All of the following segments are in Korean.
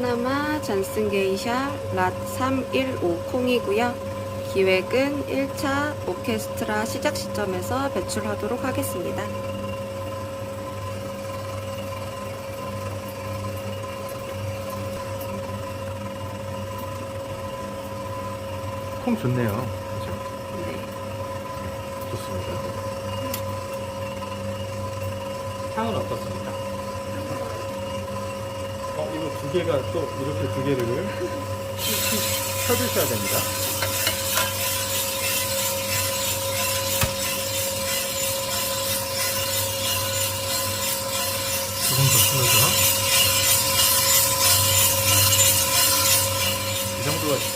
파나마 잔슨 게이샤 랏 315 콩이고요. 기획은 1차 오케스트라 시작 시점에서 배출하도록 하겠습니다. 콩 좋네요. 그죠? 네. 좋습니다. 향은 어떻습니까? 두 개가 또 이렇게 두 개를 펴주셔야 됩니다. 조금 더 풀어줘. 이 정도가 손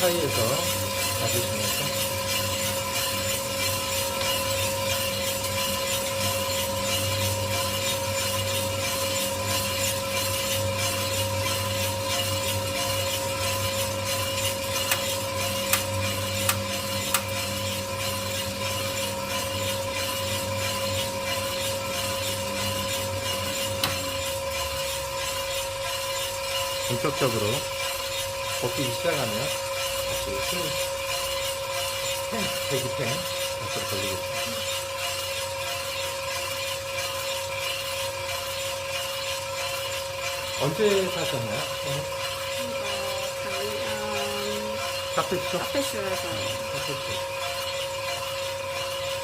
사이에서 잡으시면서 본격적으로 벗기기 시작하면 다시 힘을 펜, 대기펜 앞으로 걸리겠습니다. 언제 사셨나요? 카페쇼? 카페쇼에서 카페쇼.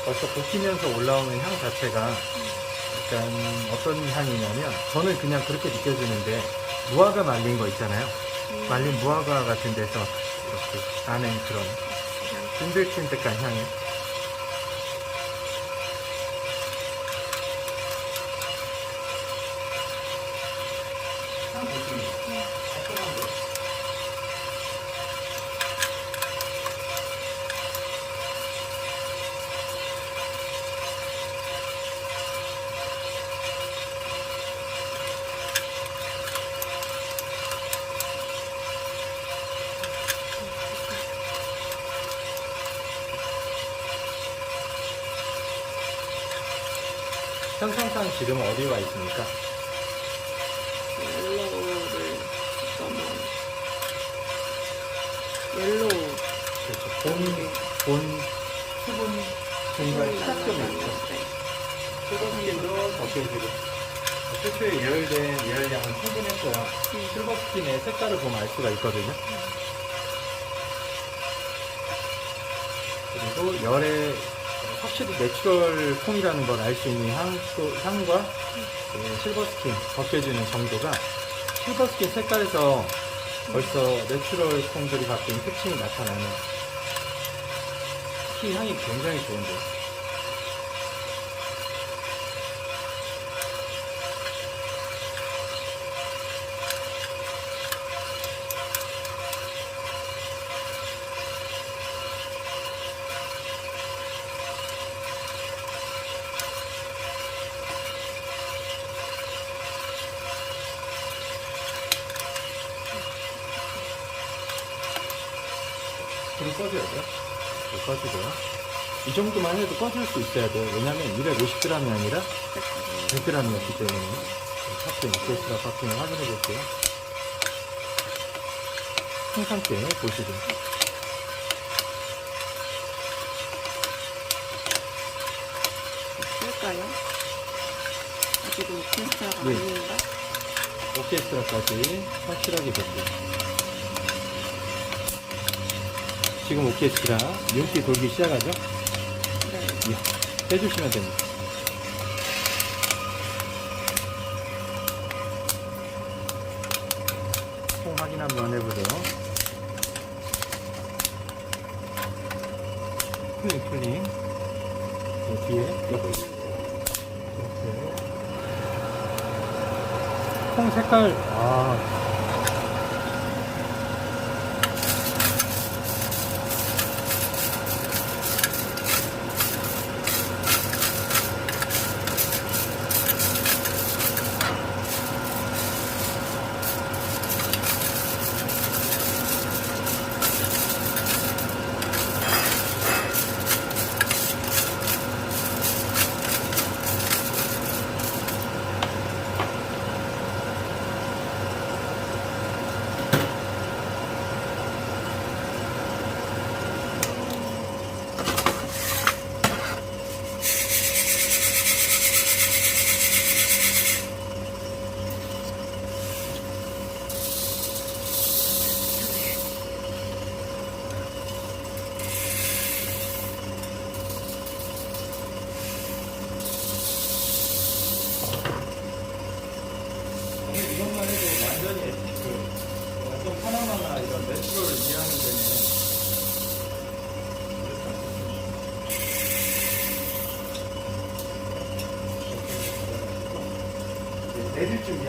벌써 볶이면서 올라오는 향 자체가 약간 어떤 향이냐면 저는 그냥 그렇게 느껴지는데 무화과 말린 거 있잖아요. 말린 무화과 같은 데서 이렇게 나는 그런 찐득찐득한 향이 현성상 지금 어디 와 있습니까? 옐로우를 넘어 옐로우 그렇죠. 본, 본 수분 중간 시작점이 있죠. 실버스킨도 벗겨지고 최초에 예열된 예열량은 충분했어요. 실버스킨의 색깔을 보면 알 수가 있거든요. 그리고 열에 확실히 내추럴 콩이라는 걸 알 수 있는 향, 향과 그 실버스킨 벗겨지는 정도가 실버스킨 색깔에서 벌써 내추럴 콩들이 갖고 있는 특징이 나타나는 특히 향이 굉장히 좋은데요. 꺼줘야 돼요. 불 꺼주고요. 이 정도만 해도 꺼줄 수 있어야 돼요. 왜냐면 250g이 아니라 100g이었기 때문에 파핑, 오케스트라 파핑을 확인해 볼게요. 항상 때 보시죠. 쓸까요? 아직은 오케스트라가 네. 아닌가? 오케스트라까지 확실하게 볼게요. 지금 오케스트라 윤기 돌기 시작하죠? 네. 예, 빼주시면 됩니다. 콩 확인 한번 해보세요. 쿨링, 쿨링. 네, 뒤에 옆에. 이렇게. 콩 색깔, 아.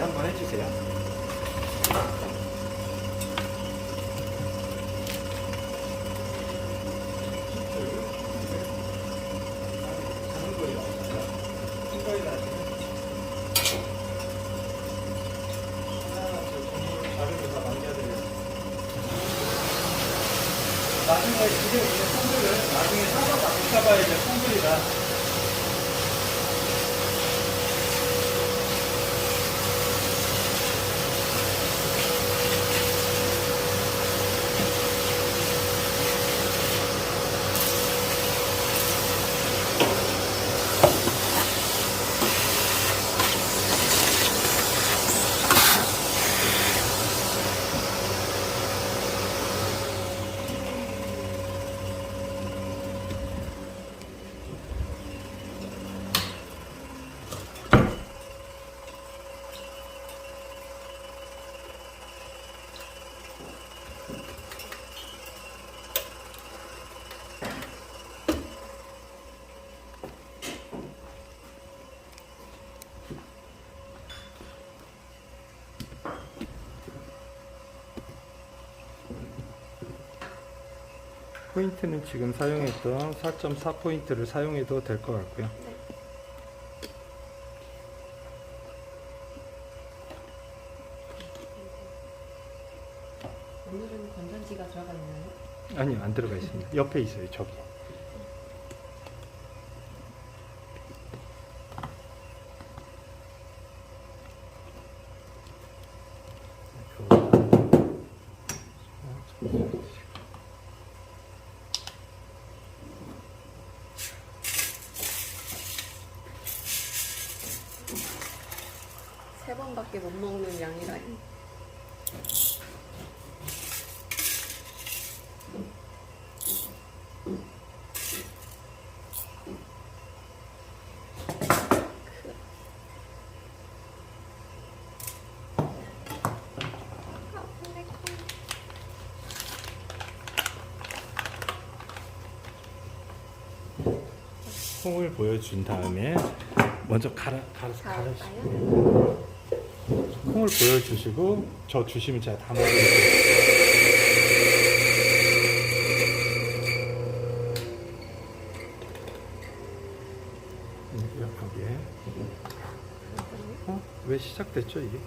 내릴 준비 한번 해주세요. 자는 거예요. 생각이 나시네. 나중에 집에 있는 콩들을 나중에 사서 다 볶아봐야 될 콩들이라 포인트는 지금 사용했던 4.4 포인트를 사용해도 될 것 같고요. 오늘은 건전지가 들어가 있나요? 아니요, 안 들어가 있습니다. 옆에 있어요, 저기. 세 번밖에 못 먹는 양이라. 콩을 보여준 다음에 먼저 갈아, 갈아, 갈아주시고 갈까요? 콩을 보여주시고 저 주시면 제가 담아드릴게요. 음, 여기에 어? 왜 시작됐죠 이게?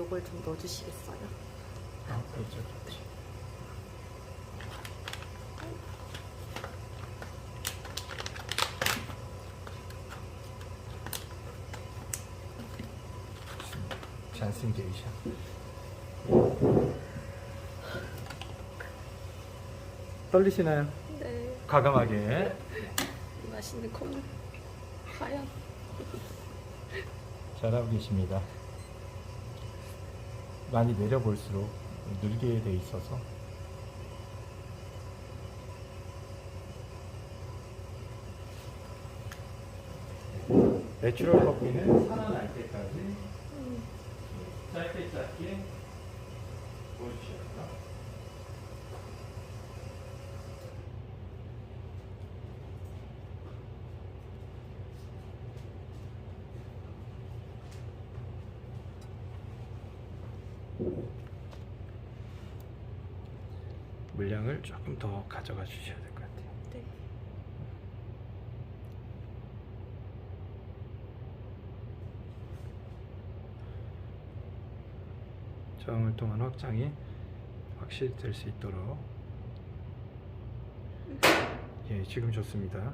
요걸 좀 넣어주시겠어요? 아, 그렇죠, 그렇죠. 잔슨 게이샤. 떨리시나요? 네. 과감하게. 맛있는 콩을 과연 잘하고 계십니다. 많이 내려볼수록 늘게 돼 있어서. 내추럴 커피는 살아날 때까지 짧게 짧게 보여주셔야 물량을 조금 더 가져가 주셔야 될 것 같아요. 네. 저항을 통한 확장이 확실히 될 수 있도록 예 지금 좋습니다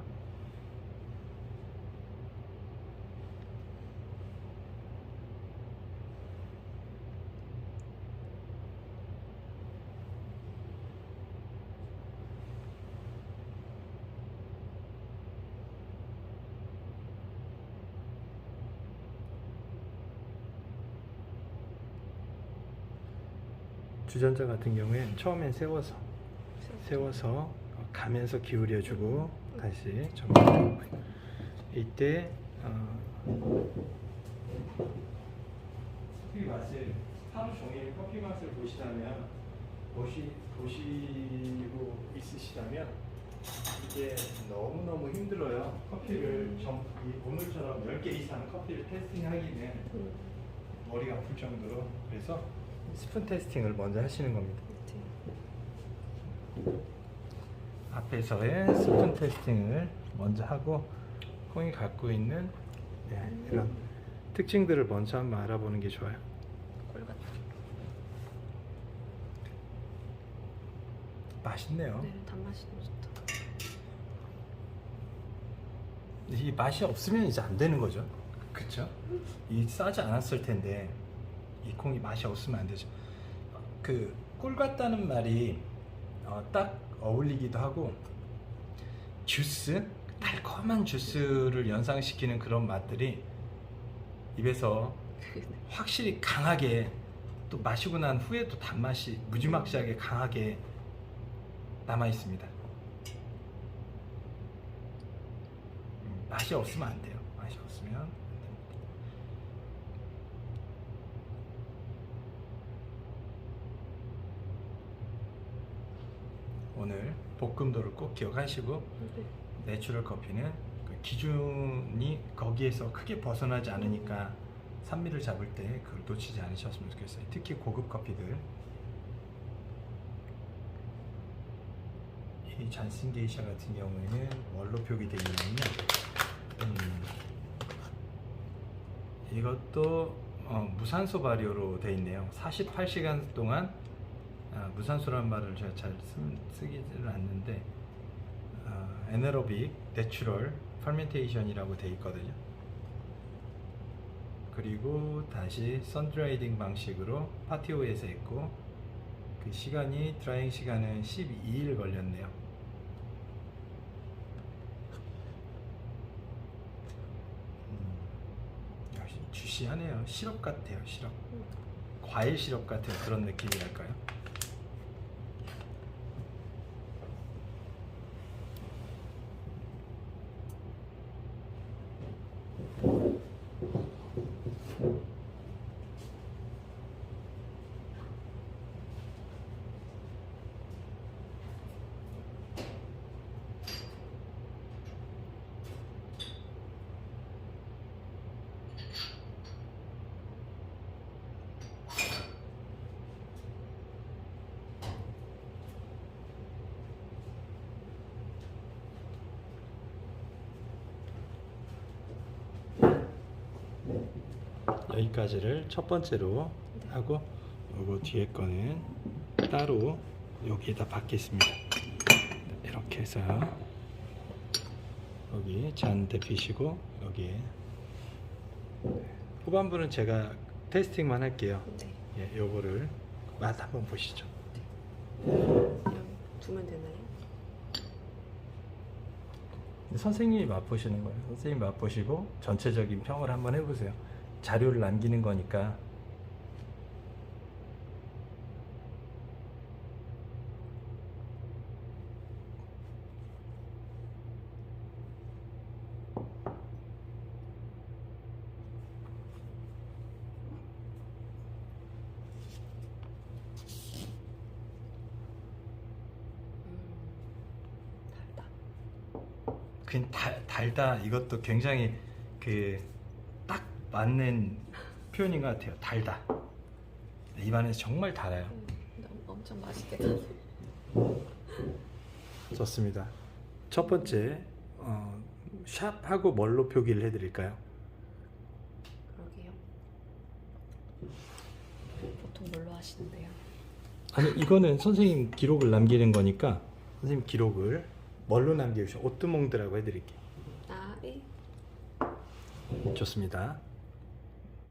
주전자 같은 경우엔 처음엔 세워서 세워서. 어, 가면서 기울여주고 다시 정면 이때 어, 커피 맛을 하루 종일 커피 맛을 보시다면 보시 보시고 있으시다면 이게 너무 너무 힘들어요. 커피를 정, 이 오늘처럼 10개 이상 커피를 테스팅하기는 음, 머리가 아플 정도로. 그래서 스푼 테스팅을 먼저 하시는 겁니다. 네. 앞에서의 스푼 테스팅을 먼저 하고 콩이 갖고 있는 네, 이런 특징들을 먼저 한번 알아보는 게 좋아요. 맛있네요. 네, 단맛이 너무 좋다. 이 맛이 없으면 이제 안 되는 거죠. 그렇죠? 이 싸지 않았을 텐데 이 콩이 맛이 없으면 안 되죠. 그 꿀 같다는 말이 어, 딱 어울리기도 하고 주스 달콤한 주스를 연상시키는 그런 맛들이 입에서 확실히 강하게 또 마시고 난 후에도 단맛이 무지막지하게 강하게 남아 있습니다. 음, 맛이 없으면 안 돼요. 맛이 없으면 안 됩니다. 오늘 볶음도를 꼭 기억하시고 네. 내추럴 커피는 그 기준이 거기에서 크게 벗어나지 않으니까 산미를 잡을 때 그걸 놓치지 않으셨으면 좋겠어요. 특히 고급 커피들. 이 잔슨 게이샤 같은 경우에는 뭘로 표기되어 있냐면 음, 이것도 어, 무산소 발효로 되어 있네요. 48시간 동안 아, 무산소라는 말을 제가 잘 쓰, 쓰기는 않는데 어, 에너로빅 내추럴 퍼멘테이션이라고 되어 있거든요. 그리고 다시 선드라이딩 방식으로 파티오에서 했고 그 시간이 드라잉 시간은 12일 걸렸네요. 음, 주시하네요. 시럽 같아요. 시럽. 과일 시럽 같은 그런 느낌이랄까요? 여기까지를 첫 번째로 하고 요거 뒤에 거는 따로 여기에다 받겠습니다. 이렇게 해서 여기 잔 데피시고 여기에 후반부는 제가 테스팅만 할게요. 네. 예, 요거를 맛 한번 보시죠. 그냥 두면 되나요? 선생님이 맛보시는 거예요. 선생님 맛보시고 전체적인 평을 한번 해보세요. 자료를 남기는 거니까. 음, 달다. 그 달, 달다 이것도 굉장히 그딱 맞는 표현인 것 같아요. 달다. 입안에서 정말 달아요. 음, 너무 엄청 맛있게 달다. 좋습니다. 첫 번째 어, 샵하고 뭘로 표기를 해드릴까요? 그러게요. 보통 뭘로 하시는데요? 아니 이거는 선생님 기록을 남기는 거니까 선생님 기록을 뭘로 남겨주셔? 오뚜몽드라고 해드릴게요. 아, 예. 좋습니다.